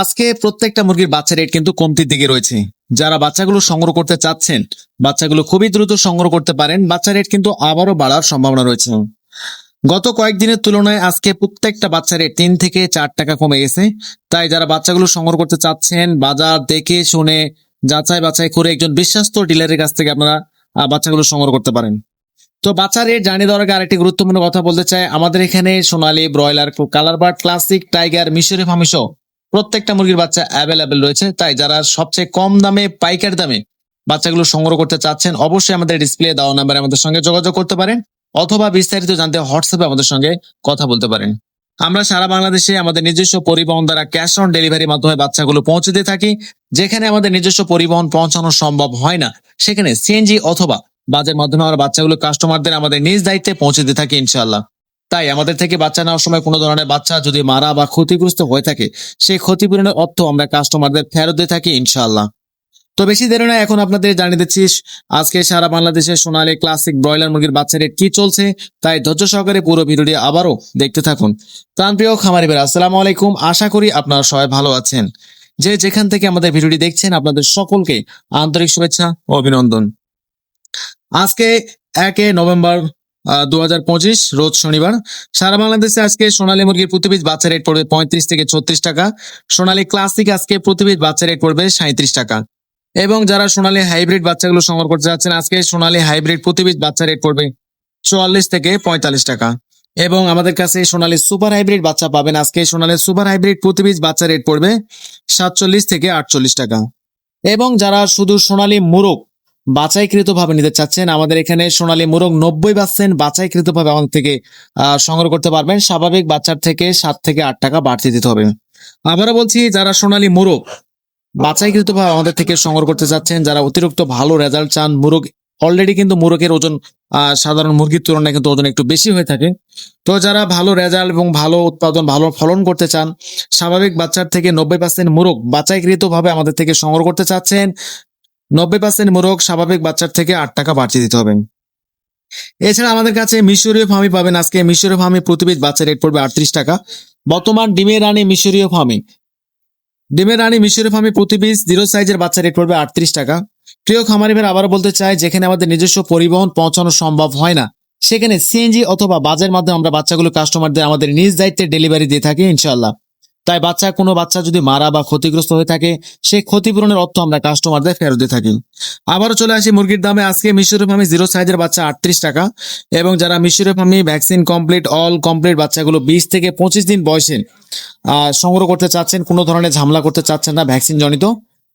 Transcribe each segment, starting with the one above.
আজকে প্রত্যেকটা মুরগির বাচ্চা রেট কিন্তু কমতির দিকে রয়েছে। যারা বাচ্চাগুলো সংগ্রহ করতে চাচ্ছেন, বাচ্চাগুলো খুবই দ্রুত সংগ্রহ করতে পারেন, বাচ্চা রেট কিন্তু আবারও বাড়ার সম্ভাবনা রয়েছে। গত কয়েকদিনের তুলনায় আজকে প্রত্যেকটা বাচ্চা রেট তিন থেকে চার টাকা কমে গেছে। তাই যারা বাচ্চাগুলো সংগ্রহ করতে চাচ্ছেন, বাজার দেখে শুনে, যাচাই বাছাই করে একজন বিশ্বস্ত ডিলারের কাছ থেকে আপনারা বাচ্চাগুলো সংগ্রহ করতে পারেন। তো বাচ্চা রেট জানিয়ে দেওয়ার আগে আরেকটি গুরুত্বপূর্ণ কথা বলতে চাই। আমাদের এখানে Sonali, broiler colour bird classic, tiger, মিশরি ফামিসো প্রত্যেকটা মুরগির বাচ্চা অ্যাভেলেবেল রয়েছে। তাই যারা সবচেয়ে কম দামে, পাইকারি দামে বাচ্চাগুলো সংগ্রহ করতে চাচ্ছেন, অবশ্যই আমাদের ডিসপ্লে দেওয়া নাম্বারে আমাদের সঙ্গে যোগাযোগ করতে পারেন অথবা বিস্তারিত জানতে হোয়াটসঅ্যাপে আমাদের সঙ্গে কথা বলতে পারেন। আমরা সারা বাংলাদেশে আমাদের নিজস্ব পরিবহন দ্বারা ক্যাশ অন ডেলিভারির মাধ্যমে বাচ্চাগুলো পৌঁছে দিয়ে থাকি, যেখানে আমাদের নিজস্ব পরিবহন পৌঁছানো সম্ভব হয় না। সেখানে সিএনজি অথবা বাজের মাধ্যমে আমরা বাচ্চাগুলো কাস্টমারদের আমাদের নিজ দায়িত্বে পৌঁছে দিয়ে থাকি ইনশাআল্লাহ। তাই আমাদের থেকে বাচ্চা নেওয়ার সময় কোনো ধরনের বাচ্চা যদি মারা বা ক্ষতিগ্রস্ত হয়ে থাকে, সেই ক্ষতিপূরণের অর্থ আমরা কাস্টমারদের ফেরত দিয়ে থাকি, ইনশাআল্লাহ। তো বেশি দেরি না এখন আপনাদের জানিয়ে দিচ্ছি, আজকে সারা বাংলাদেশের সোনালী ক্লাসিক ব্রয়লার মুরগির বাচ্চা রেট কি চলছে, তাই ধৈর্য সহকারে পুরো ভিডিওটি আবারও দেখতে থাকুন। প্রাণপ্রিয় খামারি বের আসসালামু আলাইকুম। আশা করি আপনারা সবাই ভালো আছেন। যে যেখান থেকে আমাদের ভিডিওটি দেখছেন, আপনাদের সকলকে আন্তরিক শুভেচ্ছা ও অভিনন্দন। আজকে একে নভেম্বর দু হাজার পঁচিশ, রোজ শনিবার। সারা বাংলাদেশে আজকে সোনালী মুরগির প্রতি পিস বাচ্চা রেট পড়বে পঁয়ত্রিশ থেকে ছত্রিশ টাকা। সোনালী ক্লাসিক আজকে প্রতি পিস বাচ্চা রেট পড়বে সাঁত্রিশ টাকা। এবং যারা সোনালী হাইব্রিড বাচ্চাগুলো সংগ্রহ করতে যাচ্ছেন, আজকে সোনালী হাইব্রিড প্রতি পিস বাচ্চা রেট পড়বে চুয়াল্লিশ থেকে পঁয়তাল্লিশ টাকা। এবং আমাদের কাছে সোনালী সুপার হাইব্রিড বাচ্চা পাবেন আজকে। সোনালী সুপার হাইব্রিড প্রতি পিস বাচ্চা রেট পড়বে সাতচল্লিশ থেকে আটচল্লিশ টাকা। এবং যারা শুধু সোনালী মুরগ বাছাইকৃত ভাবে নিতে চাচ্ছেন। আমাদের এখানে সোনালী মুরগ নব্বই পার্সেন্ট বাছাইকৃতভাবে আমাদের থেকে সংগ্রহ করতে পারবেন। স্বাভাবিক বাচ্চার থেকে সাত থেকে আট টাকা বাড়তি দিতে হবে। আবারও বলছি, যারা সোনালী মুরগ বাছাইকৃতভাবে আমাদের থেকে সংগ্রহ করতে চাচ্ছেন, যারা অতিরিক্ত ভালো রেজাল্ট চান, মুরগ অলরেডি কিন্তু মুরগের ওজন সাধারণ মুরগির তুলনায় কিন্তু ওজন একটু বেশি হয়ে থাকে। তো যারা ভালো রেজাল্ট এবং ভালো উৎপাদন, ভালো ফলন করতে চান, স্বাভাবিক বাচ্চার থেকে নব্বই পার্সেন্ট মুরগ বাছাইকৃতভাবে আমাদের থেকে সংগ্রহ করতে চাচ্ছেন। নব্বই পার্সেন্ট মোরগ স্বাভাবিক বাচ্চার থেকে আট টাকা বাড়তি দিতে হবে। এছাড়া আমাদের কাছে মিশরীয় ফার্মি পাবেন। আজকে মিশরীয় ফার্মি প্রতিবিধ বাচ্চা রেট পড়বে আটত্রিশ টাকা। বর্তমান ডিমের রানী মিশরীয় ফার্মি। ডিমের রানী মিশরীয় ফার্মি প্রতি পিস জিরো সাইজের বাচ্চা রেট পড়বে আটত্রিশ টাকা। প্রিয় খামারি ভাই আবার বলতে চাই, যেখানে আমাদের নিজস্ব পরিবহন পৌঁছানো সম্ভব হয় না, সেখানে সিএনজি অথবা বাজের মাধ্যমে আমরা বাচ্চাগুলো কাস্টমারদের আমাদের নিজ দায়িত্বে ডেলিভারি দিয়ে থাকি ইনশাল্লাহ তাই বাচ্চা, কোনো বাচ্চা যদি মারা বা ক্ষতিগ্রস্ত হয়ে থাকে, সেই ক্ষতিপূরণের অর্থ আমরা কাস্টমারদের ফেরত দিয়ে থাকি। আবারও চলে আসি মুরগির দামে। আজকে মিশরের ফার্মি জিরো সাইজের বাচ্চা আটত্রিশ টাকা এবং যারা মিশরের ফার্মি ভ্যাকসিন কমপ্লিট অল কমপ্লিট বাচ্চাগুলো বিশ থেকে পঁচিশ দিন বয়সে সংগ্রহ করতে চাচ্ছেন, কোনো ধরনের ঝামেলা করতে চাচ্ছেন না ভ্যাকসিন জনিত,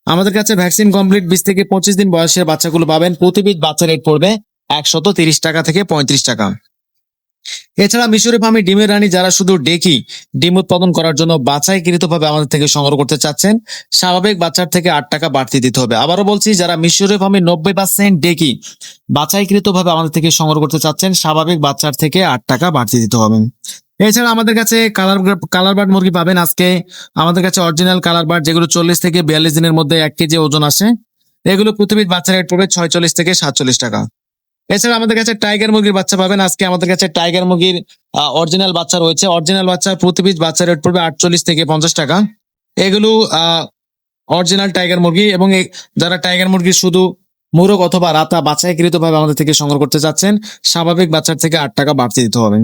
আমাদের কাছে ভ্যাকসিন কমপ্লিট বিশ থেকে পঁচিশ দিন বয়সের বাচ্চাগুলো পাবেন। প্রতি পিস বাচ্চা রেট পড়বে একশত তিরিশ টাকা থেকে পঁয়ত্রিশ টাকা। এছাড়া মিশরি ফার্মি ডিমের রানী যারা শুধু ডেকি ডিম উৎপাদন করার জন্য বাছাইকৃত ভাবে আমাদের থেকে সংগ্রহ করতে চাচ্ছেন, স্বাভাবিক বাচ্চার থেকে আট টাকা বাড়তি দিতে হবে। আবারও বলছি, যারা মিশরি ফার্মি নব্বই পার্সেন্ট ডেকি বাছাইকৃত ভাবে আমাদের থেকে সংগ্রহ করতে চাচ্ছেন, স্বাভাবিক বাচ্চার থেকে আট টাকা বাড়তি দিতে হবে। এছাড়া আমাদের কাছে কালার কালার বার্ড মুরগি পাবেন আজকে। আমাদের কাছে অরিজিনাল কালার বার্ড যেগুলো চল্লিশ থেকে বিয়াল্লিশ দিনের মধ্যে এক কেজি ওজন আসে, এগুলো প্রতিবিধ বাচ্চা রেট পড়বে ছয়চল্লিশ থেকে সাতচল্লিশ টাকা। এছাড়া আমাদের কাছে টাইগার মুরগির বাচ্চা পাবেন। আজকে আমাদের কাছে টাইগার মুরগির অরিজিনাল বাচ্চা রয়েছে। অরিজিনাল বাচ্চা প্রতি পিস বাচ্চা রেট পড়বে আটচল্লিশ থেকে পঞ্চাশ টাকা। এগুলো অরিজিনাল টাইগার মুরগি এবং যারা টাইগার মুরগি শুধু মুরগ অথবা রাতা বাছাইকৃত ভাবে আমাদের থেকে সংগ্রহ করতে চাচ্ছেন, স্বাভাবিক বাচ্চার থেকে আট টাকা বাড়তি দিতে হবে।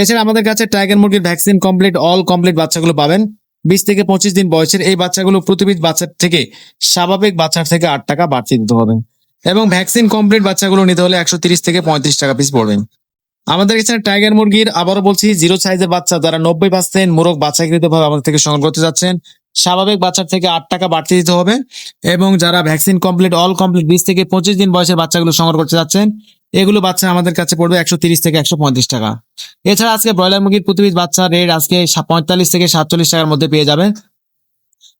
এছাড়া আমাদের কাছে টাইগার মুরগির ভ্যাকসিন কমপ্লিট অল কমপ্লিট বাচ্চাগুলো পাবেন। বিশ থেকে পঁচিশ দিন বয়সের এই বাচ্চাগুলো প্রতি পিস বাচ্চার থেকে, স্বাভাবিক বাচ্চার থেকে আট টাকা বাড়তি দিতে হবে। এবং ভ্যাকসিন কমপ্লিট বাচ্চাগুলো নিতে হলে একশো তিরিশ থেকে পঁয়ত্রিশ টাকা পিস পড়বে। আমাদের এখানে টাইগার মুরগির আবারও বলছি জিরো সাইজের বাচ্চা, যারা নব্বই পার্সেন্ট মোরগ বাচ্চাকৃত ভাবে আমাদের থেকে সংগ্রহ করতে যাচ্ছেন, স্বাভাবিক বাচ্চার থেকে আট টাকা বাড়তি দিতে হবে এবং যারা ভ্যাকসিন কমপ্লিট অল কমপ্লিট বিশ থেকে পঁচিশ দিন বয়সের বাচ্চাগুলো সংগ্রহ করতে যাচ্ছেন, এগুলো বাচ্চা আমাদের কাছে পড়বে একশো তিরিশ থেকে একশো পঁয়ত্রিশ টাকা। এছাড়া আজকে ব্রয়লার মুরগির প্রতি piece বাচ্চা রেট আজকে পঁয়তাল্লিশ থেকে সাতচল্লিশ টাকার মধ্যে পেয়ে যাবেন।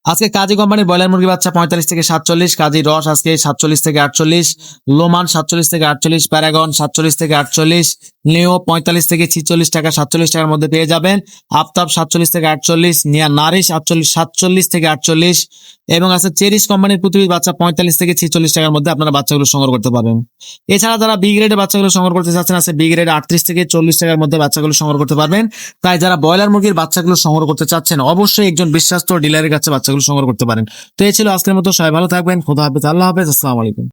আজকে কাজী কোম্পানির ব্রয়লার মুরগি বাচ্চা পঁয়তাল্লিশ থেকে সাতচল্লিশ, কাজী রস আজকে সাতচল্লিশ থেকে আটচল্লিশ, লোমান সাতচল্লিশ থেকে আটচল্লিশ, প্যারাগন সাতচল্লিশ থেকে আটচল্লিশ, নিও পঁয়তাল্লিশ থেকে ছিচল্লিশ টাকা সাতচল্লিশ টাকার মধ্যে পেয়ে যাবেন, আফতাব সাতচল্লিশ থেকে আটচল্লিশ, নিয়া নারিশ আটচল্লিশ সাতচল্লিশ থেকে আটচল্লিশ এবং আছে চেরিশ কোম্পানির পৃথিবীর বাচ্চা পঁয়তাল্লিশ থেকে ছেচল্লিশ টাকার মধ্যে আপনারা বাচ্চাগুলো সংগ্রহ করতে পারবেন। এছাড়া যারা বি গ্রেডের বাচ্চাগুলো সংগ্রহ করতে চাচ্ছেন, আছে বি গ্রেড আটত্রিশ থেকে চল্লিশ টাকার মধ্যে বাচ্চাগুলো সংগ্রহ করতে পারবেন। তাই যারা ব্রয়লার মুরগির বাচ্চাগুলো সংগ্রহ করতে চাচ্ছেন, অবশ্যই একজন বিশ্বাস্ত ডিলারের কাছে বাচ্চাগুলো সংগ্রহ করতে পারেন। তো এই ছিল আজকের মতো, সবাই ভালো থাকবেন, খোদা হাফেজ, আল্লাহ হাফেজ, আসসালামু আলাইকুম।